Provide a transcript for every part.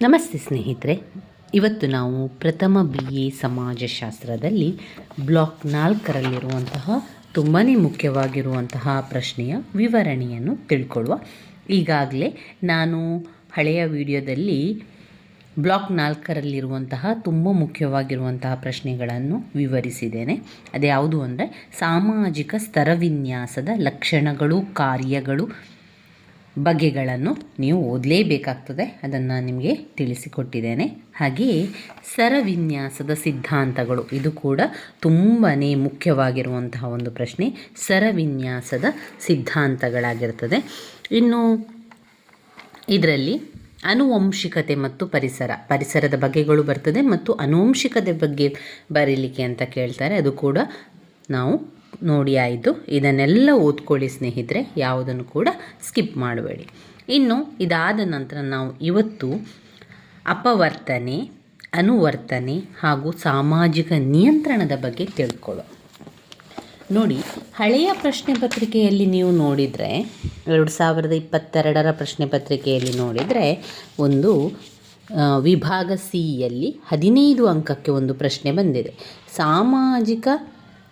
ನಮಸ್ತೆ ಸ್ನೇಹಿತರೆ, ಇವತ್ತು ನಾವು ಪ್ರಥಮ ಬಿ ಎ ಸಮಾಜಶಾಸ್ತ್ರದಲ್ಲಿ ಬ್ಲಾಕ್ ನಾಲ್ಕರಲ್ಲಿರುವಂತಹ ತುಂಬಾ ಮುಖ್ಯವಾಗಿರುವಂತಹ ಪ್ರಶ್ನೆಯ ವಿವರಣೆಯನ್ನು ತಿಳ್ಕೊಳ್ಳುವ. ಈಗಾಗಲೇ ನಾನು ಹಳೆಯ ವಿಡಿಯೋದಲ್ಲಿ ಬ್ಲಾಕ್ ನಾಲ್ಕರಲ್ಲಿರುವಂತಹ ತುಂಬ ಮುಖ್ಯವಾಗಿರುವಂತಹ ಪ್ರಶ್ನೆಗಳನ್ನು ವಿವರಿಸಿದ್ದೇನೆ. ಅದ್ಯಾವುದು ಅಂದರೆ ಸಾಮಾಜಿಕ ಸ್ತರವಿನ್ಯಾಸದ ಲಕ್ಷಣಗಳು, ಕಾರ್ಯಗಳು ಬಗೆಗಳನ್ನು ನೀವು ಓದಲೇಬೇಕಾಗ್ತದೆ. ಅದನ್ನು ನಿಮಗೆ ತಿಳಿಸಿಕೊಟ್ಟಿದ್ದೇನೆ. ಹಾಗೆಯೇ ಸರವಿನ್ಯಾಸದ ಸಿದ್ಧಾಂತಗಳು, ಇದು ಕೂಡ ತುಂಬಾ ಮುಖ್ಯವಾಗಿರುವಂತಹ ಒಂದು ಪ್ರಶ್ನೆ. ಸರವಿನ್ಯಾಸದ ಸಿದ್ಧಾಂತಗಳಾಗಿರ್ತದೆ. ಇನ್ನು ಇದರಲ್ಲಿ ಅನುವಂಶಿಕತೆ ಮತ್ತು ಪರಿಸರ, ಪರಿಸರದ ಬಗೆಗಳು ಬರ್ತದೆ ಮತ್ತು ಅನುವಂಶಿಕತೆ ಬಗ್ಗೆ ಬರೀಲಿಕ್ಕೆ ಅಂತ ಕೇಳ್ತಾರೆ. ಅದು ಕೂಡ ನಾವು ನೋಡಿ ಆಯಿತು. ಇದನ್ನೆಲ್ಲ ಓದ್ಕೊಳ್ಳಿ ಸ್ನೇಹಿತರೆ, ಯಾವುದನ್ನು ಕೂಡ ಸ್ಕಿಪ್ ಮಾಡಬೇಡಿ. ಇನ್ನು ಇದಾದ ನಂತರ ನಾವು ಇವತ್ತು ಅಪವರ್ತನೆ, ಅನುವರ್ತನೆ ಹಾಗೂ ಸಾಮಾಜಿಕ ನಿಯಂತ್ರಣದ ಬಗ್ಗೆ ತಿಳ್ಕೊಳ್ಳೋ ನೋಡಿ, ಹಳೆಯ ಪ್ರಶ್ನೆ ಪತ್ರಿಕೆಯಲ್ಲಿ ನೀವು ನೋಡಿದರೆ, ಎರಡು ಸಾವಿರದ ಇಪ್ಪತ್ತೆರಡರ ಪ್ರಶ್ನೆ ಪತ್ರಿಕೆಯಲ್ಲಿ ನೋಡಿದರೆ, ಒಂದು ವಿಭಾಗ ಸಿಯಲ್ಲಿ ಹದಿನೈದು ಅಂಕಕ್ಕೆ ಒಂದು ಪ್ರಶ್ನೆ ಬಂದಿದೆ. ಸಾಮಾಜಿಕ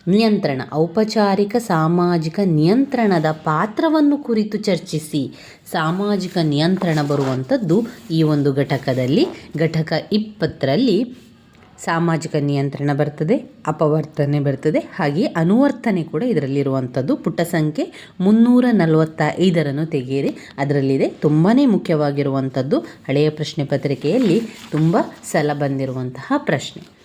ನಿಯಂತ್ರಣ, ಔಪಚಾರಿಕ ಸಾಮಾಜಿಕ ನಿಯಂತ್ರಣದ ಪಾತ್ರವನ್ನು ಕುರಿತು ಚರ್ಚಿಸಿ. ಸಾಮಾಜಿಕ ನಿಯಂತ್ರಣ ಬರುವಂಥದ್ದು ಈ ಒಂದು ಘಟಕದಲ್ಲಿ. ಘಟಕ ಇಪ್ಪತ್ತರಲ್ಲಿ ಸಾಮಾಜಿಕ ನಿಯಂತ್ರಣ ಬರ್ತದೆ, ಅಪವರ್ತನೆ ಬರ್ತದೆ ಹಾಗೆ ಅನುವರ್ತನೆ ಕೂಡ ಇದರಲ್ಲಿರುವಂಥದ್ದು. ಪುಟ ಸಂಖ್ಯೆ ಮುನ್ನೂರ ನಲವತ್ತ ಐದರನ್ನು ತೆಗೆಯಿರಿ. ಅದರಲ್ಲಿದೆ ತುಂಬಾ ಮುಖ್ಯವಾಗಿರುವಂಥದ್ದು. ಹಳೆಯ ಪ್ರಶ್ನೆ ಪತ್ರಿಕೆಯಲ್ಲಿ ತುಂಬ ಸಲ ಬಂದಿರುವಂತಹ ಪ್ರಶ್ನೆ.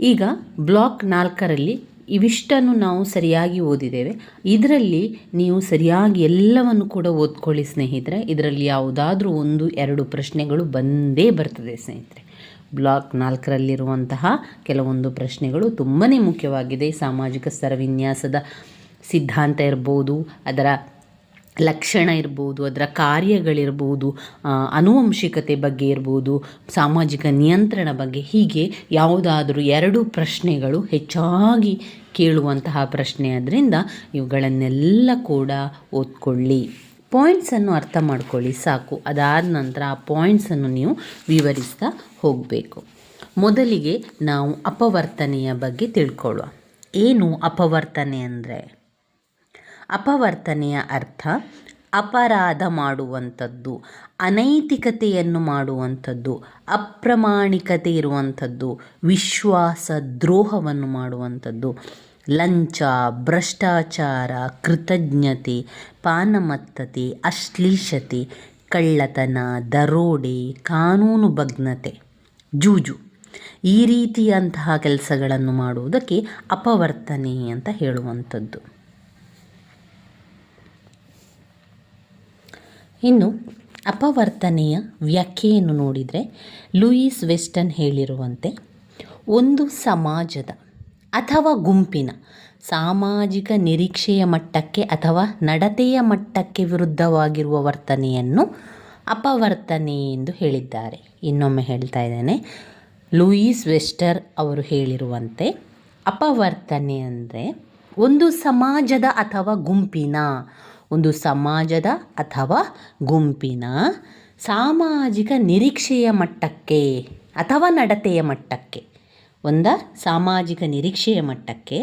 ಈಗ ಬ್ಲಾಕ್ ನಾಲ್ಕರಲ್ಲಿ ಇವಿಷ್ಟನ್ನು ನಾವು ಸರಿಯಾಗಿ ಓದಿದ್ದೇವೆ. ಇದರಲ್ಲಿ ನೀವು ಸರಿಯಾಗಿ ಎಲ್ಲವನ್ನು ಕೂಡ ಓದ್ಕೊಳ್ಳಿ ಸ್ನೇಹಿತರೆ. ಇದರಲ್ಲಿ ಯಾವುದಾದ್ರೂ ಒಂದು, ಎರಡು ಪ್ರಶ್ನೆಗಳು ಬಂದೇ ಬರ್ತದೆ ಸ್ನೇಹಿತರೆ. ಬ್ಲಾಕ್ ನಾಲ್ಕರಲ್ಲಿರುವಂತಹ ಕೆಲವೊಂದು ಪ್ರಶ್ನೆಗಳು ತುಂಬಾ ಮುಖ್ಯವಾಗಿದೆ. ಸಾಮಾಜಿಕ ಸ್ತರವಿನ್ಯಾಸದ ಸಿದ್ಧಾಂತ ಇರ್ಬೋದು, ಅದರ ಲಕ್ಷಣ ಇರ್ಬೋದು, ಅದರ ಕಾರ್ಯಗಳಿರ್ಬೋದು ಅನುವಂಶಿಕತೆ ಬಗ್ಗೆ ಇರ್ಬೋದು, ಸಾಮಾಜಿಕ ನಿಯಂತ್ರಣ ಬಗ್ಗೆ, ಹೀಗೆ ಯಾವುದಾದರೂ ಎರಡು ಪ್ರಶ್ನೆಗಳು ಹೆಚ್ಚಾಗಿ ಕೇಳುವಂತಹ ಪ್ರಶ್ನೆ ಆದ್ದರಿಂದ ಇವುಗಳನ್ನೆಲ್ಲ ಕೂಡ ಓದ್ಕೊಳ್ಳಿ. ಪಾಯಿಂಟ್ಸನ್ನು ಅರ್ಥ ಮಾಡ್ಕೊಳ್ಳಿ, ಸಾಕು. ಅದಾದ ನಂತರ ಆ ಪಾಯಿಂಟ್ಸನ್ನು ನೀವು ವಿವರಿಸ್ತಾ ಹೋಗಬೇಕು. ಮೊದಲಿಗೆ ನಾವು ಅಪವರ್ತನೆಯ ಬಗ್ಗೆ ತಿಳ್ಕೊಳ್ಳುವ. ಏನು ಅಪವರ್ತನೆ ಅಂದರೆ? ಅಪವರ್ತನೆಯ ಅರ್ಥ ಅಪರಾಧ ಮಾಡುವಂಥದ್ದು, ಅನೈತಿಕತೆಯನ್ನು ಮಾಡುವಂಥದ್ದು, ಅಪ್ರಮಾಣಿಕತೆ ಇರುವಂಥದ್ದು, ವಿಶ್ವಾಸ ದ್ರೋಹವನ್ನು ಮಾಡುವಂಥದ್ದು, ಲಂಚ, ಭ್ರಷ್ಟಾಚಾರ, ಕೃತಜ್ಞತೆ, ಪಾನಮತ್ತತೆ, ಅಶ್ಲೀಷತೆ, ಕಳ್ಳತನ, ದರೋಡೆ, ಕಾನೂನು ಭಗ್ನತೆ, ಜೂಜು. ಈ ರೀತಿಯಂತಹ ಕೆಲಸಗಳನ್ನು ಮಾಡುವುದಕ್ಕೆ ಅಪವರ್ತನೆ ಅಂತ ಹೇಳುವಂಥದ್ದು. ಇನ್ನು ಅಪವರ್ತನೆಯ ವ್ಯಾಖ್ಯೆಯನ್ನು ನೋಡಿದರೆ ಲೂಯಿಸ್ ವೆಸ್ಟನ್ ಹೇಳಿರುವಂತೆ ಒಂದು ಸಮಾಜದ ಅಥವಾ ಗುಂಪಿನ ಸಾಮಾಜಿಕ ನಿರೀಕ್ಷೆಯ ಮಟ್ಟಕ್ಕೆ ಅಥವಾ ನಡತೆಯ ಮಟ್ಟಕ್ಕೆ ವಿರುದ್ಧವಾಗಿರುವ ವರ್ತನೆಯನ್ನು ಅಪವರ್ತನೆ ಎಂದು ಹೇಳಿದ್ದಾರೆ. ಇನ್ನೊಮ್ಮೆ ಹೇಳ್ತಾ ಇದ್ದೇನೆ, ಲೂಯಿಸ್ ವೆಸ್ಟರ್ ಅವರು ಹೇಳಿರುವಂತೆ ಅಪವರ್ತನೆ ಅಂದರೆ ಒಂದು ಸಮಾಜದ ಅಥವಾ ಗುಂಪಿನ ಒಂದು ಸಮಾಜದ ಅಥವಾ ಗುಂಪಿನ ಸಾಮಾಜಿಕ ನಿರೀಕ್ಷೆಯ ಮಟ್ಟಕ್ಕೆ ಅಥವಾ ನಡತೆಯ ಮಟ್ಟಕ್ಕೆ, ಒಂದು ಸಾಮಾಜಿಕ ನಿರೀಕ್ಷೆಯ ಮಟ್ಟಕ್ಕೆ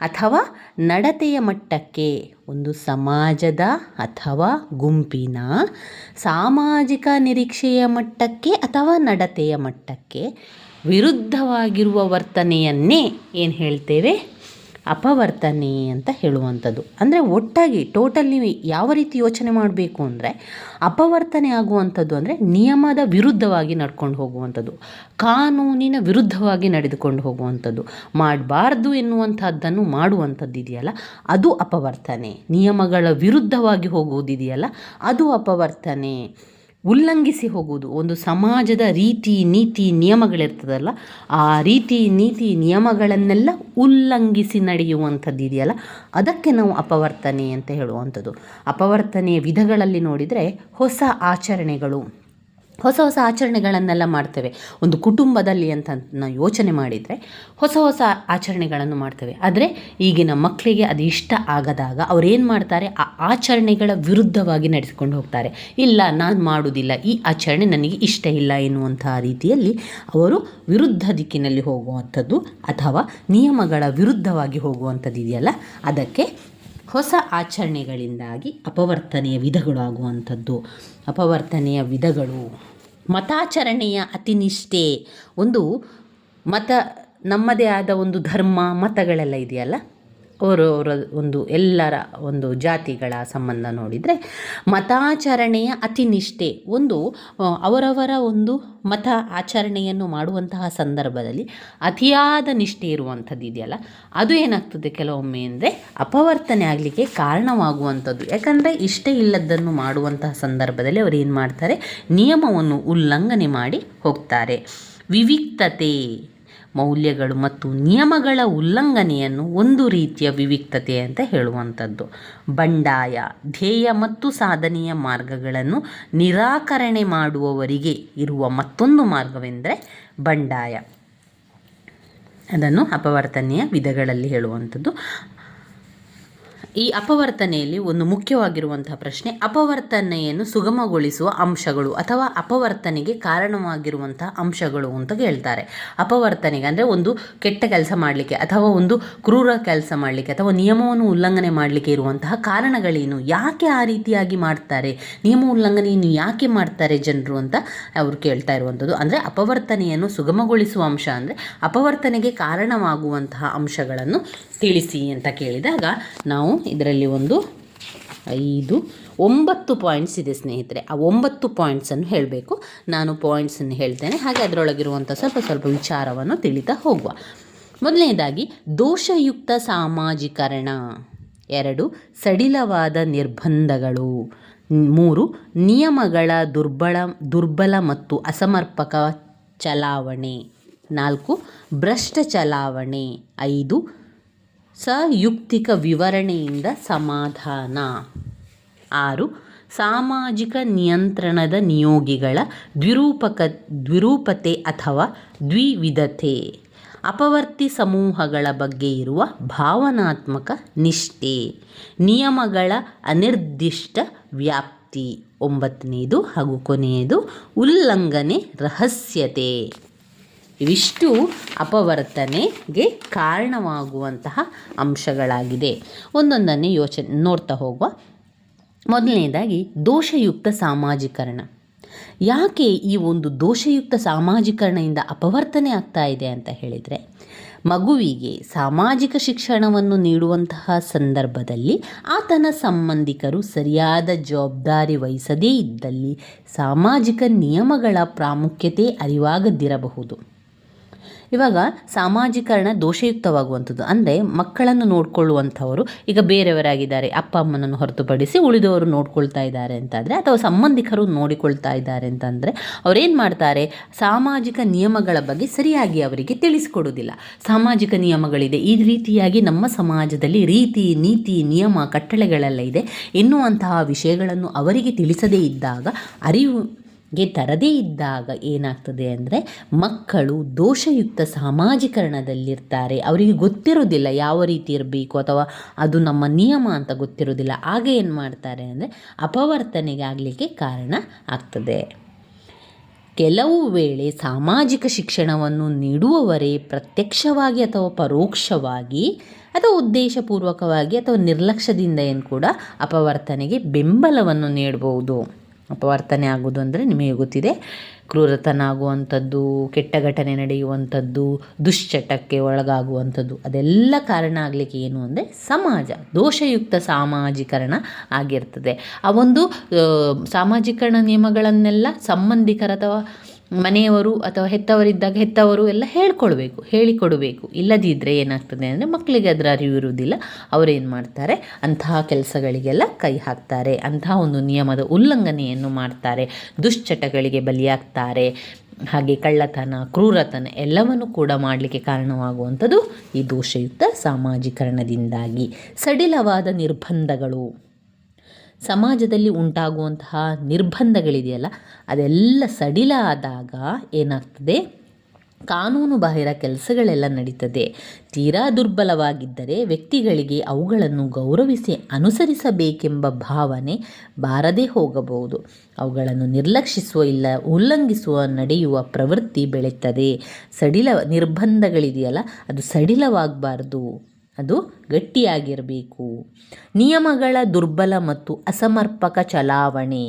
ಅಥವಾ ನಡತೆಯ ಮಟ್ಟಕ್ಕೆ ಒಂದು ಸಮಾಜದ ಅಥವಾ ಗುಂಪಿನ ಸಾಮಾಜಿಕ ನಿರೀಕ್ಷೆಯ ಮಟ್ಟಕ್ಕೆ ಅಥವಾ ನಡತೆಯ ಮಟ್ಟಕ್ಕೆ ವಿರುದ್ಧವಾಗಿರುವ ವರ್ತನೆಯನ್ನೇ ಏನು ಹೇಳ್ತೇವೆ? ಅಪವರ್ತನೆ ಅಂತ ಹೇಳುವಂಥದ್ದು. ಅಂದರೆ ಒಟ್ಟಾಗಿ ಟೋಟಲ್ ನೀವು ಯಾವ ರೀತಿ ಯೋಚನೆ ಮಾಡಬೇಕು ಅಂದರೆ ಅಪವರ್ತನೆ ಆಗುವಂಥದ್ದು ಅಂದರೆ ನಿಯಮದ ವಿರುದ್ಧವಾಗಿ ನಡ್ಕೊಂಡು ಹೋಗುವಂಥದ್ದು. ಕಾನೂನಿನ ವಿರುದ್ಧವಾಗಿ ನಡೆದುಕೊಂಡು ಹೋಗುವಂಥದ್ದು. ಮಾಡಬಾರ್ದು ಎನ್ನುವಂಥದ್ದನ್ನು ಮಾಡುವಂಥದ್ದು ಇದೆಯಲ್ಲ, ಅದು ಅಪವರ್ತನೆ. ನಿಯಮಗಳ ವಿರುದ್ಧವಾಗಿ ಹೋಗುವುದಿದೆಯಲ್ಲ, ಅದು ಅಪವರ್ತನೆ. ಉಲ್ಲಂಘಿಸಿ ಹೋಗುವುದು. ಒಂದು ಸಮಾಜದ ರೀತಿ, ನೀತಿ, ನಿಯಮಗಳಿರ್ತದಲ್ಲ, ಆ ರೀತಿ, ನೀತಿ, ನಿಯಮಗಳನ್ನೆಲ್ಲ ಉಲ್ಲಂಘಿಸಿ ನಡೆಯುವಂಥದ್ದು ಇದೆಯಲ್ಲ, ಅದಕ್ಕೆ ನಾವು ಅಪವರ್ತನೆ ಅಂತ ಹೇಳುವಂಥದ್ದು. ಅಪವರ್ತನೆಯ ವಿಧಗಳಲ್ಲಿ ನೋಡಿದರೆ ಹೊಸ ಆಚರಣೆಗಳು ಹೊಸ ಹೊಸ ಆಚರಣೆಗಳನ್ನೆಲ್ಲ ಮಾಡ್ತೇವೆ. ಒಂದು ಕುಟುಂಬದಲ್ಲಿ ಅಂತ ನಾವು ಯೋಚನೆ ಮಾಡಿದರೆ ಹೊಸ ಹೊಸ ಆಚರಣೆಗಳನ್ನು ಮಾಡ್ತೇವೆ. ಆದರೆ ಈಗಿನ ಮಕ್ಕಳಿಗೆ ಅದು ಇಷ್ಟ ಆಗದಾಗ ಅವರೇನು ಮಾಡ್ತಾರೆ? ಆ ಆಚರಣೆಗಳ ವಿರುದ್ಧವಾಗಿ ನಡೆಸಿಕೊಂಡು ಹೋಗ್ತಾರೆ. ಇಲ್ಲ, ನಾನು ಮಾಡುವುದಿಲ್ಲ ಈ ಆಚರಣೆ ನನಗೆ ಇಷ್ಟ ಇಲ್ಲ ಎನ್ನುವಂತಹ ರೀತಿಯಲ್ಲಿ ಅವರು ವಿರುದ್ಧ ದಿಕ್ಕಿನಲ್ಲಿ ಹೋಗುವಂಥದ್ದು ಅಥವಾ ನಿಯಮಗಳ ವಿರುದ್ಧವಾಗಿ ಹೋಗುವಂಥದ್ದು ಇದೆಯಲ್ಲ ಅದಕ್ಕೆ ಹೊಸ ಆಚರಣೆಗಳಿಂದಾಗಿ ಅಪವರ್ತನೆಯ ವಿಧಗಳು ಆಗುವಂಥದ್ದು ಅಪವರ್ತನೆಯ ವಿಧಗಳು. ಮತಾಚರಣೆಯ ಅತಿನಿಷ್ಠೆ ಒಂದು ಮತ, ನಮ್ಮದೇ ಆದ ಒಂದು ಧರ್ಮ, ಮತಗಳೆಲ್ಲ ಇದೆಯಲ್ಲ? ಅವರವರ ಒಂದು ಎಲ್ಲರ ಒಂದು ಜಾತಿಗಳ ಸಂಬಂಧ ನೋಡಿದರೆ ಮತಾಚರಣೆಯ ಅತಿನಿಷ್ಠೆ ಒಂದು ಅವರವರ ಒಂದು ಮತ ಆಚರಣೆಯನ್ನು ಮಾಡುವಂತಹ ಸಂದರ್ಭದಲ್ಲಿ ಅತಿಯಾದ ನಿಷ್ಠೆ ಇರುವಂಥದ್ದು ಇದೆಯಲ್ಲ, ಅದು ಏನಾಗ್ತದೆ ಕೆಲವೊಮ್ಮೆ ಅಂದರೆ ಅಪವರ್ತನೆ ಆಗಲಿಕ್ಕೆ ಕಾರಣವಾಗುವಂಥದ್ದು. ಯಾಕಂದರೆ ಇಷ್ಟ ಇಲ್ಲದನ್ನು ಮಾಡುವಂತಹ ಸಂದರ್ಭದಲ್ಲಿ ಅವರು ಏನು ಮಾಡ್ತಾರೆ, ನಿಯಮವನ್ನು ಉಲ್ಲಂಘನೆ ಮಾಡಿ ಹೋಗ್ತಾರೆ. ವಿವಿಕ್ತತೆ ಮೌಲ್ಯಗಳು ಮತ್ತು ನಿಯಮಗಳ ಉಲ್ಲಂಘನೆಯನ್ನು ಒಂದು ರೀತಿಯ ವಿವಿಕ್ತತೆ ಅಂತ ಹೇಳುವಂಥದ್ದು. ಬಂಡಾಯ, ಧ್ಯೇಯ ಮತ್ತು ಸಾಧನೆಯ ಮಾರ್ಗಗಳನ್ನು ನಿರಾಕರಣೆ ಮಾಡುವವರಿಗೆ ಇರುವ ಮತ್ತೊಂದು ಮಾರ್ಗವೆಂದರೆ ಬಂಡಾಯ. ಅದನ್ನು ಅಪವರ್ತನೆಯ ವಿಧಗಳಲ್ಲಿ ಹೇಳುವಂಥದ್ದು. ಈ ಅಪವರ್ತನೆಯಲ್ಲಿ ಒಂದು ಮುಖ್ಯವಾಗಿರುವಂತಹ ಪ್ರಶ್ನೆ, ಅಪವರ್ತನೆಯನ್ನು ಸುಗಮಗೊಳಿಸುವ ಅಂಶಗಳು ಅಥವಾ ಅಪವರ್ತನೆಗೆ ಕಾರಣವಾಗಿರುವಂತಹ ಅಂಶಗಳು ಅಂತ ಹೇಳ್ತಾರೆ. ಅಪವರ್ತನೆಗೆ ಅಂದರೆ ಒಂದು ಕೆಟ್ಟ ಕೆಲಸ ಮಾಡಲಿಕ್ಕೆ ಅಥವಾ ಒಂದು ಕ್ರೂರ ಕೆಲಸ ಮಾಡಲಿಕ್ಕೆ ಅಥವಾ ನಿಯಮವನ್ನು ಉಲ್ಲಂಘನೆ ಮಾಡಲಿಕ್ಕೆ ಇರುವಂತಹ ಕಾರಣಗಳೇನು? ಯಾಕೆ ಆ ರೀತಿಯಾಗಿ ಮಾಡ್ತಾರೆ? ನಿಯಮ ಉಲ್ಲಂಘನೆಯನ್ನು ಯಾಕೆ ಮಾಡ್ತಾರೆ ಜನರು ಅಂತ ಅವರು ಕೇಳ್ತಾ ಇರುವಂಥದ್ದು. ಅಂದರೆ ಅಪವರ್ತನೆಯನ್ನು ಸುಗಮಗೊಳಿಸುವ ಅಂಶ ಅಂದರೆ ಅಪವರ್ತನೆಗೆ ಕಾರಣವಾಗುವಂತಹ ಅಂಶಗಳನ್ನು ತಿಳಿಸಿ ಅಂತ ಕೇಳಿದಾಗ ನಾವು ಇದರಲ್ಲಿ ಒಂದು ಐದು, ಒಂಬತ್ತು ಪಾಯಿಂಟ್ಸ್ ಇದೆ ಸ್ನೇಹಿತರೆ. ಆ ಒಂಬತ್ತು ಪಾಯಿಂಟ್ಸನ್ನು ಹೇಳಬೇಕು. ನಾನು ಪಾಯಿಂಟ್ಸನ್ನು ಹೇಳ್ತೇನೆ. ಹಾಗೆ ಅದರೊಳಗಿರುವಂಥ ಸ್ವಲ್ಪ ಸ್ವಲ್ಪ ವಿಚಾರವನ್ನು ತಿಳಿತಾ ಹೋಗುವ. ಮೊದಲನೇದಾಗಿ, ದೋಷಯುಕ್ತ ಸಾಮಾಜೀಕರಣ. ಎರಡು, ಸಡಿಲವಾದ ನಿರ್ಬಂಧಗಳು. ಮೂರು, ನಿಯಮಗಳ ದುರ್ಬಲ ದುರ್ಬಲ ಮತ್ತು ಅಸಮರ್ಪಕ ಚಲಾವಣೆ. ನಾಲ್ಕು, ಭ್ರಷ್ಟ ಚಲಾವಣೆ. ಐದು ಸಯುಕ್ತಿಕ ವಿವರಣೆಯಿಂದ ಸಮಾಧಾನ. ಆರು, ಸಾಮಾಜಿಕ ನಿಯಂತ್ರಣದ ನಿಯೋಗಿಗಳ ದ್ವಿರೂಪಕ, ದ್ವಿರೂಪತೆ ಅಥವಾ ದ್ವಿವಿಧತೆ. ಅಪವರ್ತಿ ಸಮೂಹಗಳ ಬಗ್ಗೆ ಇರುವ ಭಾವನಾತ್ಮಕ ನಿಷ್ಠೆ. ನಿಯಮಗಳ ಅನಿರ್ದಿಷ್ಟ ವ್ಯಾಪ್ತಿ. ಒಂಬತ್ತನೇದು ಹಾಗೂ ಕೊನೆಯದು ಉಲ್ಲಂಘನೆ, ರಹಸ್ಯತೆ. ಇವಿಷ್ಟು ಅಪವರ್ತನೆಗೆ ಕಾರಣವಾಗುವಂತಹ ಅಂಶಗಳಾಗಿದೆ. ಒಂದೊಂದನ್ನೇ ಯೋಚನೆ ನೋಡ್ತಾ ಹೋಗುವ. ಮೊದಲನೇದಾಗಿ, ದೋಷಯುಕ್ತ ಸಾಮಾಜೀಕರಣ. ಯಾಕೆ ಈ ಒಂದು ದೋಷಯುಕ್ತ ಸಾಮಾಜೀಕರಣದಿಂದ ಅಪವರ್ತನೆ ಆಗ್ತಾ ಇದೆ ಅಂತ ಹೇಳಿದರೆ, ಮಗುವಿಗೆ ಸಾಮಾಜಿಕ ಶಿಕ್ಷಣವನ್ನು ನೀಡುವಂತಹ ಸಂದರ್ಭದಲ್ಲಿ ಆತನ ಸಂಬಂಧಿಕರು ಸರಿಯಾದ ಜವಾಬ್ದಾರಿ ವಹಿಸದೇ ಇದ್ದಲ್ಲಿ ಸಾಮಾಜಿಕ ನಿಯಮಗಳ ಪ್ರಾಮುಖ್ಯತೆ ಅರಿವಾಗದಿರಬಹುದು. ಇವಾಗ ಸಾಮಾಜೀಕರಣ ದೋಷಯುಕ್ತವಾಗುವಂಥದ್ದು. ಅಂದರೆ ಮಕ್ಕಳನ್ನು ನೋಡಿಕೊಳ್ಳುವಂಥವರು, ಈಗ ಬೇರೆಯವರಾಗಿದ್ದಾರೆ, ಅಪ್ಪ ಅಮ್ಮನನ್ನು ಹೊರತುಪಡಿಸಿ ಉಳಿದವರು ನೋಡ್ಕೊಳ್ತಾ ಇದ್ದಾರೆ ಅಂತಾದರೆ, ಅಥವಾ ಸಂಬಂಧಿಕರು ನೋಡಿಕೊಳ್ತಾ ಇದ್ದಾರೆ ಅಂತಂದರೆ, ಅವರೇನು ಮಾಡ್ತಾರೆ? ಸಾಮಾಜಿಕ ನಿಯಮಗಳ ಬಗ್ಗೆ ಸರಿಯಾಗಿ ಅವರಿಗೆ ತಿಳಿಸಿಕೊಡುವುದಿಲ್ಲ. ಸಾಮಾಜಿಕ ನಿಯಮಗಳಿದೆ. ಈ ರೀತಿಯಾಗಿ ನಮ್ಮ ಸಮಾಜದಲ್ಲಿ ರೀತಿ, ನೀತಿ, ನಿಯಮ, ಕಟ್ಟಳೆಗಳೆಲ್ಲ ಇದೆ. ಎನ್ನುವಂತಹ ವಿಷಯಗಳನ್ನು ಅವರಿಗೆ ತಿಳಿಸದೇ ಇದ್ದಾಗ, ಅರಿವು ಗೆ ತರದೇ ಇದ್ದಾಗ ಏನಾಗ್ತದೆ ಅಂದರೆ ಮಕ್ಕಳು ದೋಷಯುಕ್ತ ಸಾಮಾಜೀಕರಣದಲ್ಲಿರ್ತಾರೆ. ಅವರಿಗೆ ಗೊತ್ತಿರೋದಿಲ್ಲ ಯಾವ ರೀತಿ ಇರಬೇಕು ಅಥವಾ ಅದು ನಮ್ಮ ನಿಯಮ ಅಂತ ಗೊತ್ತಿರೋದಿಲ್ಲ. ಆಗ ಏನು ಮಾಡ್ತಾರೆ ಅಂದರೆ ಅಪವರ್ತನೆಗೆ ಆಗಲಿಕ್ಕೆ ಕಾರಣ ಆಗ್ತದೆ. ಕೆಲವು ವೇಳೆ ಸಾಮಾಜಿಕ ಶಿಕ್ಷಣವನ್ನು ನೀಡುವವರೇ ಪ್ರತ್ಯಕ್ಷವಾಗಿ ಅಥವಾ ಪರೋಕ್ಷವಾಗಿ ಅಥವಾ ಉದ್ದೇಶಪೂರ್ವಕವಾಗಿ ಅಥವಾ ನಿರ್ಲಕ್ಷ್ಯದಿಂದ ಏನು ಕೂಡ ಅಪವರ್ತನೆಗೆ ಬೆಂಬಲವನ್ನು ನೀಡಬಹುದು ಅಪವರ್ತನೆ ಆಗೋದು ಅಂದರೆ ನಿಮಗೆ ಗೊತ್ತಿದೆ, ಕ್ರೂರತನ ಆಗುವಂಥದ್ದು, ಕೆಟ್ಟ ಘಟನೆ ನಡೆಯುವಂಥದ್ದು, ದುಶ್ಚಟಕ್ಕೆ ಒಳಗಾಗುವಂಥದ್ದು, ಅದೆಲ್ಲ ಕಾರಣ ಆಗಲಿಕ್ಕೆ ಏನು ಅಂದರೆ ಸಮಾಜ, ದೋಷಯುಕ್ತ ಸಾಮಾಜೀಕರಣ ಆಗಿರ್ತದೆ. ಆ ಒಂದು ಸಾಮಾಜೀಕರಣ ನಿಯಮಗಳನ್ನೆಲ್ಲ ಸಂಬಂಧಿಕರ ಅಥವಾ ಮನೆಯವರು ಅಥವಾ ಹೆತ್ತವರಿದ್ದಾಗ ಹೆತ್ತವರು ಎಲ್ಲ ಹೇಳ್ಕೊಳ್ಬೇಕು, ಹೇಳಿಕೊಡಬೇಕು. ಇಲ್ಲದಿದ್ದರೆ ಏನಾಗ್ತದೆ ಅಂದರೆ ಮಕ್ಕಳಿಗೆ ಅದರ ಅರಿವು ಇರುವುದಿಲ್ಲ. ಅವರೇನು ಮಾಡ್ತಾರೆ? ಅಂತಹ ಕೆಲಸಗಳಿಗೆಲ್ಲ ಕೈ ಹಾಕ್ತಾರೆ. ಅಂತಹ ಒಂದು ನಿಯಮದ ಉಲ್ಲಂಘನೆಯನ್ನು ಮಾಡ್ತಾರೆ. ದುಶ್ಚಟಗಳಿಗೆ ಬಲಿಯಾಗ್ತಾರೆ. ಹಾಗೆ ಕಳ್ಳತನ, ಕ್ರೂರತನ ಎಲ್ಲವನ್ನು ಕೂಡ ಮಾಡಲಿಕ್ಕೆ ಕಾರಣವಾಗುವಂಥದ್ದು ಈ ದೋಷಯುಕ್ತ ಸಾಮಾಜೀಕರಣದಿಂದಾಗಿ. ಸಡಿಲವಾದ ನಿರ್ಬಂಧಗಳು. ಸಮಾಜದಲ್ಲಿ ಉಂಟಾಗುವಂತಹ ನಿರ್ಬಂಧಗಳಿದೆಯಲ್ಲ, ಅದೆಲ್ಲ ಸಡಿಲ ಆದಾಗ ಏನಾಗ್ತದೆ? ಕಾನೂನು ಬಾಹಿರ ಕೆಲಸಗಳೆಲ್ಲ ನಡೀತದೆ. ತೀರಾ ದುರ್ಬಲವಾಗಿದ್ದರೆ ವ್ಯಕ್ತಿಗಳಿಗೆ ಅವುಗಳನ್ನು ಗೌರವಿಸಿ ಅನುಸರಿಸಬೇಕೆಂಬ ಭಾವನೆ ಬಾರದೇ ಹೋಗಬಹುದು. ಅವುಗಳನ್ನು ನಿರ್ಲಕ್ಷಿಸುವ ಇಲ್ಲ, ಉಲ್ಲಂಘಿಸುವ ನಡೆಯುವ ಪ್ರವೃತ್ತಿ ಬೆಳೆತದೆ. ಸಡಿಲ ನಿರ್ಬಂಧಗಳಿದೆಯಲ್ಲ, ಅದು ಸಡಿಲವಾಗಬಾರ್ದು. ಅದು ಗಟ್ಟಿಯಾಗಿರಬೇಕು. ನಿಯಮಗಳ ದುರ್ಬಲ ಮತ್ತು ಅಸಮರ್ಪಕ ಚಲಾವಣೆ.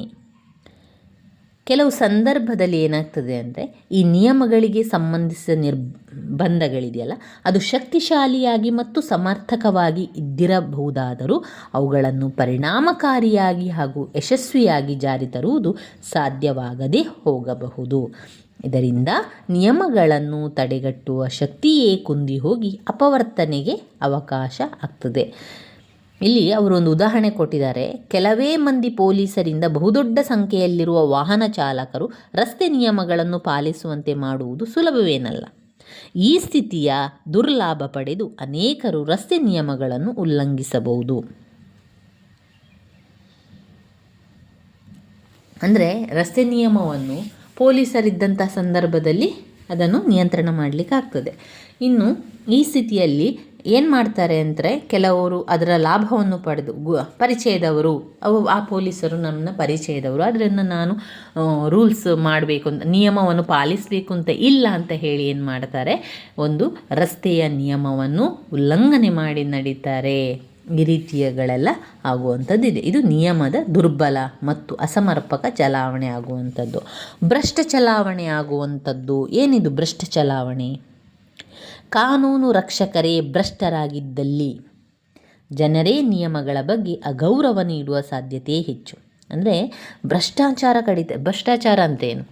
ಕೆಲವು ಸಂದರ್ಭದಲ್ಲಿ ಏನಾಗ್ತದೆ ಅಂದರೆ, ಈ ನಿಯಮಗಳಿಗೆ ಸಂಬಂಧಿಸಿದ ನಿರ್ಬಂಧಗಳಿದೆಯಲ್ಲ, ಅದು ಶಕ್ತಿಶಾಲಿಯಾಗಿ ಮತ್ತು ಸಮರ್ಥಕವಾಗಿ ಇದ್ದಿರಬಹುದಾದರೂ ಅವುಗಳನ್ನು ಪರಿಣಾಮಕಾರಿಯಾಗಿ ಹಾಗೂ ಯಶಸ್ವಿಯಾಗಿ ಜಾರಿ ತರುವುದು ಸಾಧ್ಯವಾಗದೇ ಹೋಗಬಹುದು. ಇದರಿಂದ ನಿಯಮಗಳನ್ನು ತಡೆಗಟ್ಟುವ ಶಕ್ತಿಯೇ ಕುಂದಿ ಹೋಗಿ ಅಪವರ್ತನೆಗೆ ಅವಕಾಶ ಆಗ್ತದೆ. ಇಲ್ಲಿ ಅವರು ಒಂದು ಉದಾಹರಣೆ ಕೊಟ್ಟಿದ್ದಾರೆ. ಕೆಲವೇ ಮಂದಿ ಪೊಲೀಸರಿಂದ ಬಹುದೊಡ್ಡ ಸಂಖ್ಯೆಯಲ್ಲಿರುವ ವಾಹನ ಚಾಲಕರು ರಸ್ತೆ ನಿಯಮಗಳನ್ನು ಪಾಲಿಸುವಂತೆ ಮಾಡುವುದು ಸುಲಭವೇನಲ್ಲ. ಈ ಸ್ಥಿತಿಯ ದುರ್ಲಾಭ ಪಡೆದು ಅನೇಕರು ರಸ್ತೆ ನಿಯಮಗಳನ್ನು ಉಲ್ಲಂಘಿಸಬಹುದು. ಅಂದರೆ ರಸ್ತೆ ನಿಯಮವನ್ನು ಪೊಲೀಸರಿದ್ದಂಥ ಸಂದರ್ಭದಲ್ಲಿ ಅದನ್ನು ನಿಯಂತ್ರಣ ಮಾಡಲಿಕ್ಕಾಗ್ತದೆ ಇನ್ನು ಈ ಸ್ಥಿತಿಯಲ್ಲಿ ಏನು ಮಾಡ್ತಾರೆ ಅಂದರೆ ಕೆಲವರು ಅದರ ಲಾಭವನ್ನು ಪಡೆದು ಗು, ಪರಿಚಯದವರು, ಅವು ಆ ಪೊಲೀಸರು ನನ್ನ ಪರಿಚಯದವರು, ಅದರಿಂದ ನಾನು ರೂಲ್ಸ್ ಮಾಡಬೇಕು ಅಂತ, ನಿಯಮವನ್ನು ಪಾಲಿಸಬೇಕು ಅಂತ ಇಲ್ಲ ಅಂತ ಹೇಳಿ ಏನು ಮಾಡ್ತಾರೆ? ಒಂದು ರಸ್ತೆಯ ನಿಯಮವನ್ನು ಉಲ್ಲಂಘನೆ ಮಾಡಿ ನಡೀತಾರೆ. ಈ ರೀತಿಯಗಳೆಲ್ಲ ಆಗುವಂಥದ್ದಿದೆ. ಇದು ನಿಯಮದ ದುರ್ಬಲ ಮತ್ತು ಅಸಮರ್ಪಕ ಚಲಾವಣೆ ಆಗುವಂಥದ್ದು. ಭ್ರಷ್ಟ ಚಲಾವಣೆ ಆಗುವಂಥದ್ದು. ಏನಿದು ಭ್ರಷ್ಟ ಚಲಾವಣೆ? ಕಾನೂನು ರಕ್ಷಕರೇ ಭ್ರಷ್ಟರಾಗಿದ್ದಲ್ಲಿ ಜನರೇ ನಿಯಮಗಳ ಬಗ್ಗೆ ಅಗೌರವ ನೀಡುವ ಸಾಧ್ಯತೆ ಹೆಚ್ಚು. ಅಂದರೆ ಭ್ರಷ್ಟಾಚಾರ ಕಡಿತ, ಭ್ರಷ್ಟಾಚಾರ ಅಂತೇನು?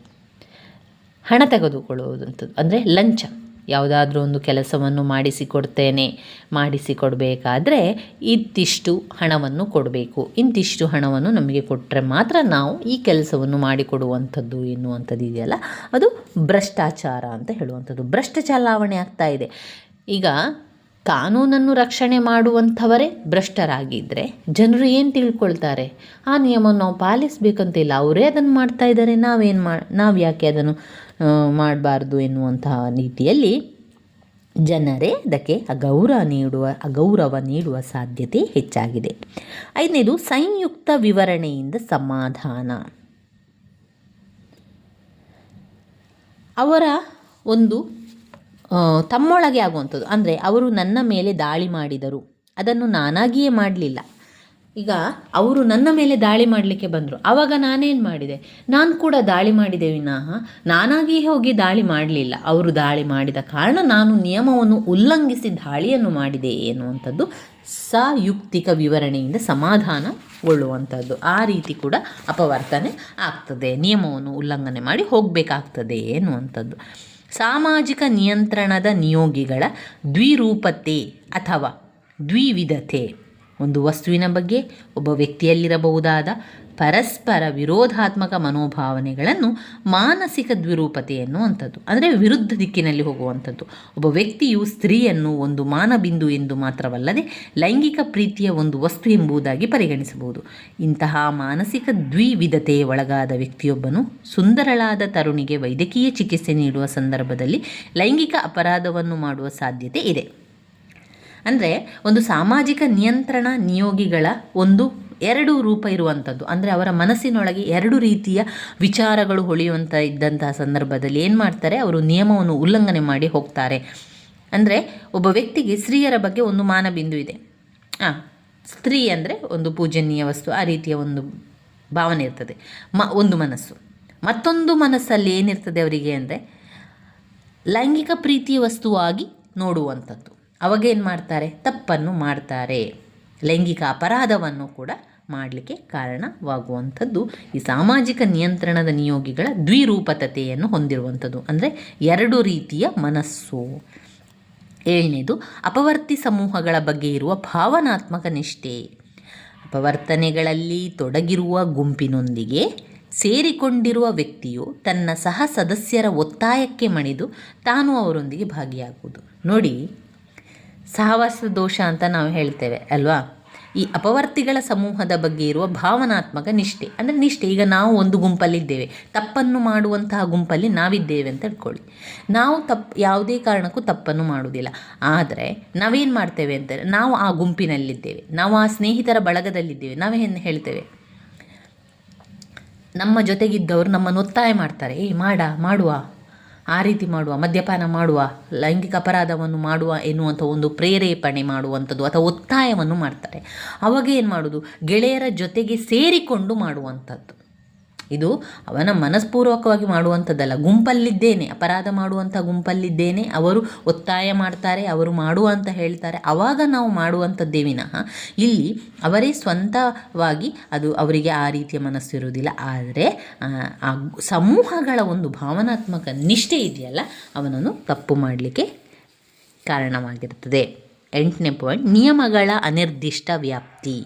ಹಣ ತೆಗೆದುಕೊಳ್ಳುವುದಂಥದ್ದು. ಅಂದರೆ ಲಂಚ. ಯಾವುದಾದ್ರೂ ಒಂದು ಕೆಲಸವನ್ನು ಮಾಡಿಸಿಕೊಡ್ತೇನೆ, ಮಾಡಿಸಿಕೊಡಬೇಕಾದ್ರೆ ಇಂತಿಷ್ಟು ಹಣವನ್ನು ಕೊಡಬೇಕು. ಇಂತಿಷ್ಟು ಹಣವನ್ನು ನಮಗೆ ಕೊಟ್ಟರೆ ಮಾತ್ರ ನಾವು ಈ ಕೆಲಸವನ್ನು ಮಾಡಿಕೊಡುವಂಥದ್ದು ಎನ್ನುವಂಥದ್ದು ಇದೆಯಲ್ಲ? ಅದು ಭ್ರಷ್ಟಾಚಾರ ಅಂತ ಹೇಳುವಂಥದ್ದು. ಭ್ರಷ್ಟ ಚಲಾವಣೆ ಆಗ್ತಾ ಇದೆ. ಈಗ ಕಾನೂನನ್ನು ರಕ್ಷಣೆ ಮಾಡುವಂಥವರೇ ಭ್ರಷ್ಟರಾಗಿದ್ದರೆ ಜನರು ಏನು ತಿಳ್ಕೊಳ್ತಾರೆ? ಆ ನಿಯಮವನ್ನು ನಾವು ಪಾಲಿಸಬೇಕಂತಿಲ್ಲ ಅವರೇ ಅದನ್ನು ಮಾಡ್ತಾ ಇದ್ದಾರೆ. ನಾವೇನು ಮಾ ನಾವು ಯಾಕೆ ಅದನ್ನು ಮಾಡಬಾರ್ದು ಎನ್ನುವಂತಹ ರೀತಿಯಲ್ಲಿ ಜನರೇ ಅದಕ್ಕೆ ಅಗೌರವ ನೀಡುವ ಅಗೌರವ ನೀಡುವ ಸಾಧ್ಯತೆ ಹೆಚ್ಚಾಗಿದೆ. ಐದನೇದು, ಸಂಯುಕ್ತ ವಿವರಣೆಯಿಂದ ಸಮಾಧಾನ. ಅವರ ಒಂದು ತಮ್ಮೊಳಗೆ ಆಗುವಂಥದ್ದು. ಅಂದರೆ, ಅವರು ನನ್ನ ಮೇಲೆ ದಾಳಿ ಮಾಡಿದರು. ಅದನ್ನು ನಾನಾಗಿಯೇ ಮಾಡಲಿಲ್ಲ. ಈಗ ಅವರು ನನ್ನ ಮೇಲೆ ದಾಳಿ ಮಾಡಲಿಕ್ಕೆ ಬಂದರು. ಆವಾಗ ನಾನೇನು ಮಾಡಿದೆ? ನಾನು ಕೂಡ ದಾಳಿ ಮಾಡಿದೆ ವಿನಃ ನಾನಾಗಿ ಹೋಗಿ ದಾಳಿ ಮಾಡಲಿಲ್ಲ. ಅವರು ದಾಳಿ ಮಾಡಿದ ಕಾರಣ ನಾನು ನಿಯಮವನ್ನು ಉಲ್ಲಂಘಿಸಿ ದಾಳಿಯನ್ನು ಮಾಡಿದೆ ಎನ್ನುವಂಥದ್ದು ಸಯುಕ್ತಿಕ ವಿವರಣೆಯಿಂದ ಸಮಾಧಾನಗೊಳ್ಳುವಂಥದ್ದು. ಆ ರೀತಿ ಕೂಡ ಅಪವರ್ತನೆ ಆಗ್ತದೆ. ನಿಯಮವನ್ನು ಉಲ್ಲಂಘನೆ ಮಾಡಿ ಹೋಗಬೇಕಾಗ್ತದೆ ಎನ್ನುವಂಥದ್ದು. ಸಾಮಾಜಿಕ ನಿಯಂತ್ರಣದ ನಿಯೋಗಿಗಳ ದ್ವಿರೂಪತೆ ಅಥವಾ ದ್ವಿವಿಧತೆ. ಒಂದು ವಸ್ತುವಿನ ಬಗ್ಗೆ ಒಬ್ಬ ವ್ಯಕ್ತಿಯಲ್ಲಿರಬಹುದಾದ ಪರಸ್ಪರ ವಿರೋಧಾತ್ಮಕ ಮನೋಭಾವನೆಗಳನ್ನು ಮಾನಸಿಕ ದ್ವಿರೂಪತೆ ಎನ್ನುವಂಥದ್ದು ಅಂದರೆ ವಿರುದ್ಧ ದಿಕ್ಕಿನಲ್ಲಿ ಹೋಗುವಂಥದ್ದು. ಒಬ್ಬ ವ್ಯಕ್ತಿಯು ಸ್ತ್ರೀಯನ್ನು ಒಂದು ಮಾನಬಿಂದು ಎಂದು ಮಾತ್ರವಲ್ಲದೆ ಲೈಂಗಿಕ ಪ್ರೀತಿಯ ಒಂದು ವಸ್ತು ಎಂಬುದಾಗಿ ಪರಿಗಣಿಸಬಹುದು. ಇಂತಹ ಮಾನಸಿಕ ದ್ವಿವಿಧತೆ ಒಳಗಾದ ವ್ಯಕ್ತಿಯೊಬ್ಬನು ಸುಂದರಳಾದ ತರುಣಿಗೆ ವೈದ್ಯಕೀಯ ಚಿಕಿತ್ಸೆ ನೀಡುವ ಸಂದರ್ಭದಲ್ಲಿ ಲೈಂಗಿಕ ಅಪರಾಧವನ್ನು ಮಾಡುವ ಸಾಧ್ಯತೆ ಇದೆ. ಅಂದರೆ ಒಂದು ಸಾಮಾಜಿಕ ನಿಯಂತ್ರಣ ನಿಯೋಗಿಗಳ ಒಂದು ಎರಡು ರೂಪ ಇರುವಂಥದ್ದು ಅಂದರೆ ಅವರ ಮನಸ್ಸಿನೊಳಗೆ ಎರಡು ರೀತಿಯ ವಿಚಾರಗಳು ಹೊಳೆಯುವಂಥ ಇದ್ದಂತಹ ಸಂದರ್ಭದಲ್ಲಿ ಏನು ಮಾಡ್ತಾರೆ? ಅವರು ನಿಯಮವನ್ನು ಉಲ್ಲಂಘನೆ ಮಾಡಿ ಹೋಗ್ತಾರೆ. ಅಂದರೆ ಒಬ್ಬ ವ್ಯಕ್ತಿಗೆ ಸ್ತ್ರೀಯರ ಬಗ್ಗೆ ಒಂದು ಮಾನಬಿಂದು ಇದೆ. ಹಾಂ ಸ್ತ್ರೀ ಅಂದರೆ ಒಂದು ಪೂಜನೀಯ ವಸ್ತು, ಆ ರೀತಿಯ ಒಂದು ಭಾವನೆ ಇರ್ತದೆ. ಮ, ಒಂದು ಮನಸ್ಸು. ಮತ್ತೊಂದು ಮನಸ್ಸಲ್ಲಿ ಏನಿರ್ತದೆ ಅವರಿಗೆ ಅಂದರೆ ಲೈಂಗಿಕ ಪ್ರೀತಿಯ ವಸ್ತುವಾಗಿ ನೋಡುವಂಥದ್ದು ಅವಾಗೇನು ಮಾಡ್ತಾರೆ? ತಪ್ಪನ್ನು ಮಾಡ್ತಾರೆ. ಲೈಂಗಿಕ ಅಪರಾಧವನ್ನು ಕೂಡ ಮಾಡಲಿಕ್ಕೆ ಕಾರಣವಾಗುವಂಥದ್ದು ಈ ಸಾಮಾಜಿಕ ನಿಯಂತ್ರಣದ ನಿಯೋಗಿಗಳ ದ್ವಿರೂಪತತೆಯನ್ನು ಹೊಂದಿರುವಂಥದ್ದು. ಅಂದರೆ ಎರಡು ರೀತಿಯ ಮನಸ್ಸು. ಏಳನೇದು, ಅಪವರ್ತಿ ಸಮೂಹಗಳ ಬಗ್ಗೆ ಇರುವ ಭಾವನಾತ್ಮಕ ನಿಷ್ಠೆ. ಅಪವರ್ತನೆಗಳಲ್ಲಿ ತೊಡಗಿರುವ ಗುಂಪಿನೊಂದಿಗೆ ಸೇರಿಕೊಂಡಿರುವ ವ್ಯಕ್ತಿಯು ತನ್ನ ಸಹ ಸದಸ್ಯರ ಒತ್ತಾಯಕ್ಕೆ ಮಣಿದು ತಾನು ಅವರೊಂದಿಗೆ ಭಾಗಿಯಾಗುವುದು. ನೋಡಿ ಸಹವಾಸ ದೋಷ ಅಂತ ನಾವು ಹೇಳ್ತೇವೆ, ಅಲ್ವಾ? ಈ ಅಪವರ್ತಿಗಳ ಸಮೂಹದ ಬಗ್ಗೆ ಇರುವ ಭಾವನಾತ್ಮಕ ನಿಷ್ಠೆ. ಅಂದರೆ ನಿಷ್ಠೆ, ಈಗ ನಾವು ಒಂದು ಗುಂಪಲ್ಲಿದ್ದೇವೆ. ತಪ್ಪನ್ನು ಮಾಡುವಂತಹ ಗುಂಪಲ್ಲಿ ನಾವಿದ್ದೇವೆ ಅಂತ ಇಟ್ಕೊಳ್ಳಿ ನಾವು ತಪ್ಪು ಯಾವುದೇ ಕಾರಣಕ್ಕೂ ತಪ್ಪನ್ನು ಮಾಡುವುದಿಲ್ಲ. ಆದರೆ, ನಾವೇನು ಮಾಡ್ತೇವೆ ಅಂತಾರೆ ನಾವು ಆ ಗುಂಪಿನಲ್ಲಿದ್ದೇವೆ. ನಾವು ಆ ಸ್ನೇಹಿತರ ಬಳಗದಲ್ಲಿದ್ದೇವೆ. ನಾವೇನು ಹೇಳ್ತೇವೆ? ನಮ್ಮ ಜೊತೆಗಿದ್ದವರು ನಮ್ಮನ್ನು ಒತ್ತಾಯ ಮಾಡ್ತಾರೆ. ಏ, ಮಾಡ, ಮಾಡುವ. ಆ ರೀತಿ ಮಾಡುವ, ಮದ್ಯಪಾನ ಮಾಡುವ, ಲೈಂಗಿಕ ಅಪರಾಧವನ್ನು ಮಾಡುವ ಎನ್ನುವಂಥ ಒಂದು ಪ್ರೇರೇಪಣೆ ಮಾಡುವಂಥದ್ದು ಅಥವಾ ಒತ್ತಾಯವನ್ನು ಮಾಡ್ತಾರೆ. ಅವಾಗ ಏನು ಮಾಡೋದು? ಗೆಳೆಯರ ಜೊತೆಗೆ ಸೇರಿಕೊಂಡು ಮಾಡುವಂಥದ್ದು. ಇದು ಅವನ ಮನಸ್ಪೂರ್ವಕವಾಗಿ ಮಾಡುವಂಥದ್ದಲ್ಲ. ಗುಂಪಲ್ಲಿದ್ದೇನೆ, ಅಪರಾಧ ಮಾಡುವಂಥ ಗುಂಪಲ್ಲಿದ್ದೇನೆ, ಅವರು ಒತ್ತಾಯ ಮಾಡ್ತಾರೆ, ಅವರು ಮಾಡುವ ಅಂತ ಹೇಳ್ತಾರೆ. ಆವಾಗ ನಾವು ಮಾಡುವಂಥದ್ದೇ ವಿನಃ ಇಲ್ಲಿ ಅವರೇ ಸ್ವಂತವಾಗಿ ಅದು ಅವರಿಗೆ ಆ ರೀತಿಯ ಮನಸ್ಸಿರುವುದಿಲ್ಲ. ಆದರೆ ಆ ಸಮೂಹಗಳ ಒಂದು ಭಾವನಾತ್ಮಕ ನಿಷ್ಠೆ ಇದೆಯಲ್ಲ, ಅವನನ್ನು ತಪ್ಪು ಮಾಡಲಿಕ್ಕೆ ಕಾರಣವಾಗಿರುತ್ತದೆ. ಎಂಟನೇ ಪಾಯಿಂಟ್, ನಿಯಮಗಳ ಅನಿರ್ದಿಷ್ಟ ವ್ಯಾಪ್ತಿ.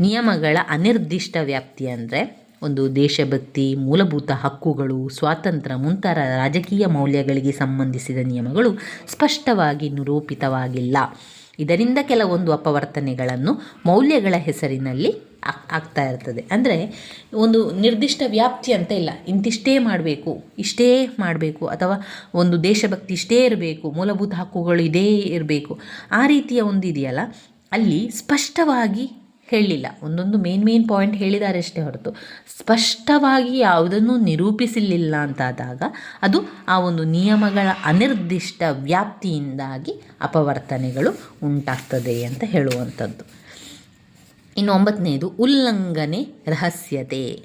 ನಿಯಮಗಳ ಅನಿರ್ದಿಷ್ಟ ವ್ಯಾಪ್ತಿ ಅಂದರೆ ಒಂದು ದೇಶಭಕ್ತಿ, ಮೂಲಭೂತ ಹಕ್ಕುಗಳು, ಸ್ವಾತಂತ್ರ್ಯ ಮುಂತಾದ ರಾಜಕೀಯ ಮೌಲ್ಯಗಳಿಗೆ ಸಂಬಂಧಿಸಿದ ನಿಯಮಗಳು ಸ್ಪಷ್ಟವಾಗಿ ನಿರೂಪಿತವಾಗಿಲ್ಲ. ಇದರಿಂದ ಕೆಲವೊಂದು ಅಪವರ್ತನೆಗಳನ್ನು ಮೌಲ್ಯಗಳ ಹೆಸರಿನಲ್ಲಿ ಆಗ್ತಾ ಇರ್ತದೆ. ಅಂದರೆ ಒಂದು ನಿರ್ದಿಷ್ಟ ವ್ಯಾಪ್ತಿ ಅಂತ ಇಲ್ಲ. ಇಂತಿಷ್ಟೇ ಮಾಡಬೇಕು, ಇಷ್ಟೇ ಮಾಡಬೇಕು, ಅಥವಾ ಒಂದು ದೇಶಭಕ್ತಿ ಇಷ್ಟೇ ಇರಬೇಕು, ಮೂಲಭೂತ ಹಕ್ಕುಗಳು ಇದೇ ಇರಬೇಕು. ಆ ರೀತಿಯ ಒಂದು ಇದೆಯಲ್ಲ. ಅಲ್ಲಿ ಸ್ಪಷ್ಟವಾಗಿ ಹೇಳಲಿಲ್ಲ ಒಂದೊಂದು ಮೇನ್ ಮೇನ್ ಪಾಯಿಂಟ್ ಹೇಳಿದ್ದಾರೆ ಅಷ್ಟೇ ಹೊರತು. ಸ್ಪಷ್ಟವಾಗಿ ಯಾವುದನ್ನು ನಿರೂಪಿಸಲಿಲ್ಲ ಅಂತಾದಾಗ ಅದು ಆ ಒಂದು ನಿಯಮಗಳ ಅನಿರ್ದಿಷ್ಟ ವ್ಯಾಪ್ತಿಯಿಂದಾಗಿ ಅಪವರ್ತನೆಗಳು ಉಂಟಾಗ್ತದೆ ಅಂತ ಹೇಳುವಂಥದ್ದು. ಇನ್ನು ಒಂಬತ್ತನೇದು, ಉಲ್ಲಂಘನೆ ರಹಸ್ಯತೆ.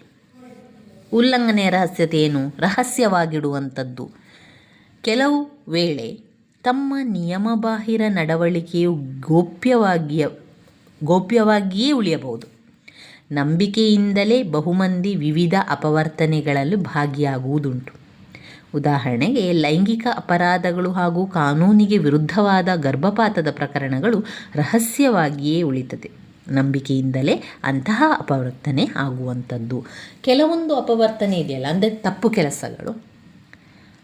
ಉಲ್ಲಂಘನೆ ರಹಸ್ಯತೆ ಏನು? ರಹಸ್ಯವಾಗಿಡುವಂಥದ್ದು. ಕೆಲವು ವೇಳೆ ತಮ್ಮ ನಿಯಮಬಾಹಿರ ನಡವಳಿಕೆಯು ಗೋಪ್ಯವಾಗಿಯ ಗೋಪ್ಯವಾಗಿಯೇ ಉಳಿಯಬಹುದು. ನಂಬಿಕೆಯಿಂದಲೇ ಬಹುಮಂದಿ ವಿವಿಧ ಅಪವರ್ತನೆಗಳಲ್ಲಿ ಭಾಗಿಯಾಗುವುದುಂಟು. ಉದಾಹರಣೆಗೆ, ಲೈಂಗಿಕ ಅಪರಾಧಗಳು ಹಾಗೂ ಕಾನೂನಿಗೆ ವಿರುದ್ಧವಾದ ಗರ್ಭಪಾತದ ಪ್ರಕರಣಗಳು ರಹಸ್ಯವಾಗಿಯೇ ಉಳಿತದೆ. ನಂಬಿಕೆಯಿಂದಲೇ ಅಂತಹ ಅಪವರ್ತನೆ ಆಗುವಂಥದ್ದು. ಕೆಲವೊಂದು ಅಪವರ್ತನೆ ಇದೆಯಲ್ಲ, ಅಂದರೆ ತಪ್ಪು ಕೆಲಸಗಳು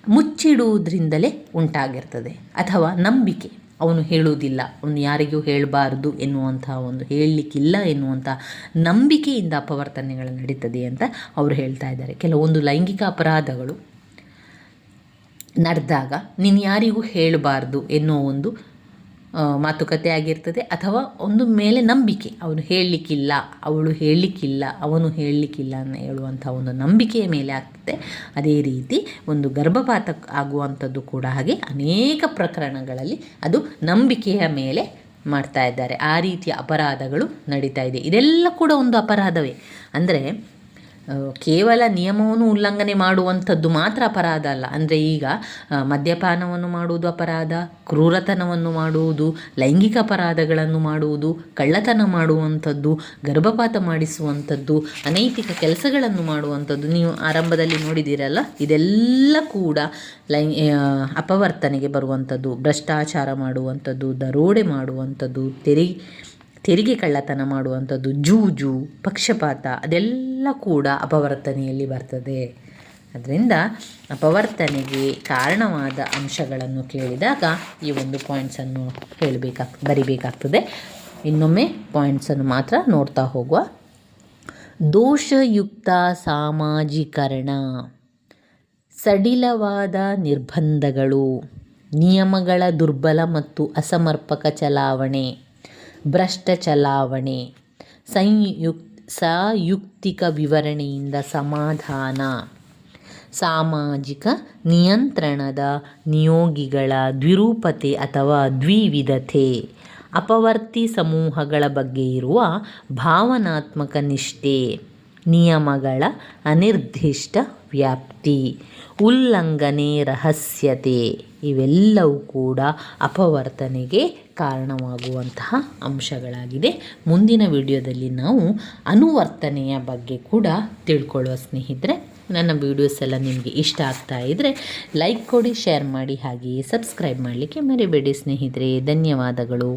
ಮುಚ್ಚಿಡುವುದರಿಂದಲೇ ಉಂಟಾಗಿರ್ತದೆ, ಅಥವಾ ನಂಬಿಕೆ. ಅವನು ಹೇಳುವುದಿಲ್ಲ. ಅವನು ಯಾರಿಗೂ ಹೇಳಬಾರ್ದು ಎನ್ನುವಂಥ ಒಂದು ಹೇಳಲಿಕ್ಕಿಲ್ಲ ಎನ್ನುವಂಥ ನಂಬಿಕೆಯಿಂದ ಅಪವರ್ತನೆಗಳು ನಡೀತದೆ ಅಂತ ಅವರು ಹೇಳ್ತಾ ಇದ್ದಾರೆ. ಕೆಲವೊಂದು ಲೈಂಗಿಕ ಅಪರಾಧಗಳು ನಡೆದಾಗ ನೀನು ಯಾರಿಗೂ ಹೇಳಬಾರ್ದು ಎನ್ನುವ ಒಂದು ಮಾತುಕತೆ ಆಗಿರ್ತದೆ. ಅಥವಾ ಒಂದು ಮೇಲೆ ನಂಬಿಕೆ. ಅವನು ಹೇಳಲಿಕ್ಕಿಲ್ಲ, ಅವಳು ಹೇಳಲಿಕ್ಕಿಲ್ಲ, ಅವನು ಹೇಳಲಿಕ್ಕಿಲ್ಲ ಅನ್ನೋ ಹೇಳುವಂಥ ಒಂದು ನಂಬಿಕೆಯ ಮೇಲೆ ಆಗ್ತದೆ. ಅದೇ ರೀತಿ ಒಂದು ಗರ್ಭಪಾತ ಆಗುವಂಥದ್ದು ಕೂಡ ಹಾಗೆ ಅನೇಕ ಪ್ರಕರಣಗಳಲ್ಲಿ ಅದು ನಂಬಿಕೆಯ ಮೇಲೆ ಮಾಡ್ತಾ ಇದ್ದಾರೆ. ಆ ರೀತಿಯ ಅಪರಾಧಗಳು ನಡೀತಾ ಇದೆ. ಇದೆಲ್ಲ ಕೂಡ ಒಂದು ಅಪರಾಧವೇ. ಅಂದರೆ ಕೇವಲ ನಿಯಮವನ್ನು ಉಲ್ಲಂಘನೆ ಮಾಡುವಂಥದ್ದು ಮಾತ್ರ ಅಪರಾಧ ಅಲ್ಲ. ಅಂದರೆ ಈಗ ಮದ್ಯಪಾನವನ್ನು ಮಾಡುವುದು ಅಪರಾಧ, ಕ್ರೂರತನವನ್ನು ಮಾಡುವುದು, ಲೈಂಗಿಕ ಅಪರಾಧಗಳನ್ನು ಮಾಡುವುದು, ಕಳ್ಳತನ ಮಾಡುವಂಥದ್ದು, ಗರ್ಭಪಾತ ಮಾಡಿಸುವಂಥದ್ದು, ಅನೈತಿಕ ಕೆಲಸಗಳನ್ನು ಮಾಡುವಂಥದ್ದು ನೀವು ಆರಂಭದಲ್ಲಿ ನೋಡಿದ್ದೀರಲ್ಲ? ಇದೆಲ್ಲ ಕೂಡ ಲೈ ಅಪವರ್ತನೆಗೆ ಬರುವಂಥದ್ದು, ಭ್ರಷ್ಟಾಚಾರ ಮಾಡುವಂಥದ್ದು, ದರೋಡೆ ಮಾಡುವಂಥದ್ದು ತೆರಿಗೆ ತೆರಿಗೆ ಕಳ್ಳತನ ಮಾಡುವಂಥದ್ದು, ಜೂಜು, ಪಕ್ಷಪಾತ, ಅದೆಲ್ಲ ಕೂಡ ಅಪವರ್ತನೆಯಲ್ಲಿ ಬರ್ತದೆ. ಅದರಿಂದ ಅಪವರ್ತನೆಗೆ ಕಾರಣವಾದ ಅಂಶಗಳನ್ನು ಕೇಳಿದಾಗ ಈ ಒಂದು ಪಾಯಿಂಟ್ಸನ್ನು ಹೇಳಬೇಕಾಗ್ ಬರಿಬೇಕಾಗ್ತದೆ. ಇನ್ನೊಮ್ಮೆ ಪಾಯಿಂಟ್ಸನ್ನು ಮಾತ್ರ ನೋಡ್ತಾ ಹೋಗುವ. ದೋಷಯುಕ್ತ ಸಾಮಾಜೀಕರಣ. ಸಡಿಲವಾದ ನಿರ್ಬಂಧಗಳು. ನಿಯಮಗಳ ದುರ್ಬಲ ಮತ್ತು ಅಸಮರ್ಪಕ ಚಲಾವಣೆ. ಭ್ರಷ್ಟ ಚಲಾವಣೆ ಸಂಯುಕ್, ಸಾಯುಕ್ತಿಕ ವಿವರಣೆಯಿಂದ ಸಮಾಧಾನ, ಸಾಮಾಜಿಕ ನಿಯಂತ್ರಣದ ನಿಯೋಗಿಗಳ ದ್ವಿರೂಪತೆ ಅಥವಾ ದ್ವಿವಿಧತೆ, ಅಪವರ್ತಿ ಸಮೂಹಗಳ ಬಗ್ಗೆ ಇರುವ ಭಾವನಾತ್ಮಕ ನಿಷ್ಠೆ, ನಿಯಮಗಳ ಅನಿರ್ದಿಷ್ಟ ವ್ಯಾಪ್ತಿ, ಉಲ್ಲಂಘನೆ, ರಹಸ್ಯತೆ ಇವೆಲ್ಲವೂ ಕೂಡ ಅಪವರ್ತನೆಗೆ ಕಾರಣವಾಗುವಂತಹ ಅಂಶಗಳಾಗಿದೆ ಮುಂದಿನ ವಿಡಿಯೋದಲ್ಲಿ ನಾವು ಅನುವರ್ತನೆಯ ಬಗ್ಗೆ ಕೂಡ ತಿಳ್ಕೊಳ್ಳುವ ಸ್ನೇಹಿತರೆ, ನನ್ನ ವೀಡಿಯೋಸ್ ಎಲ್ಲ ನಿಮಗೆ ಇಷ್ಟ ಆಗ್ತಾ ಇದ್ದರೆ ಲೈಕ್ ಕೊಡಿ, ಶೇರ್ ಮಾಡಿ, ಹಾಗೆಯೇ ಸಬ್ಸ್ಕ್ರೈಬ್ ಮಾಡಲಿಕ್ಕೆ ಮರಿಬೇಡಿ ಸ್ನೇಹಿತರೆ. ಧನ್ಯವಾದಗಳು.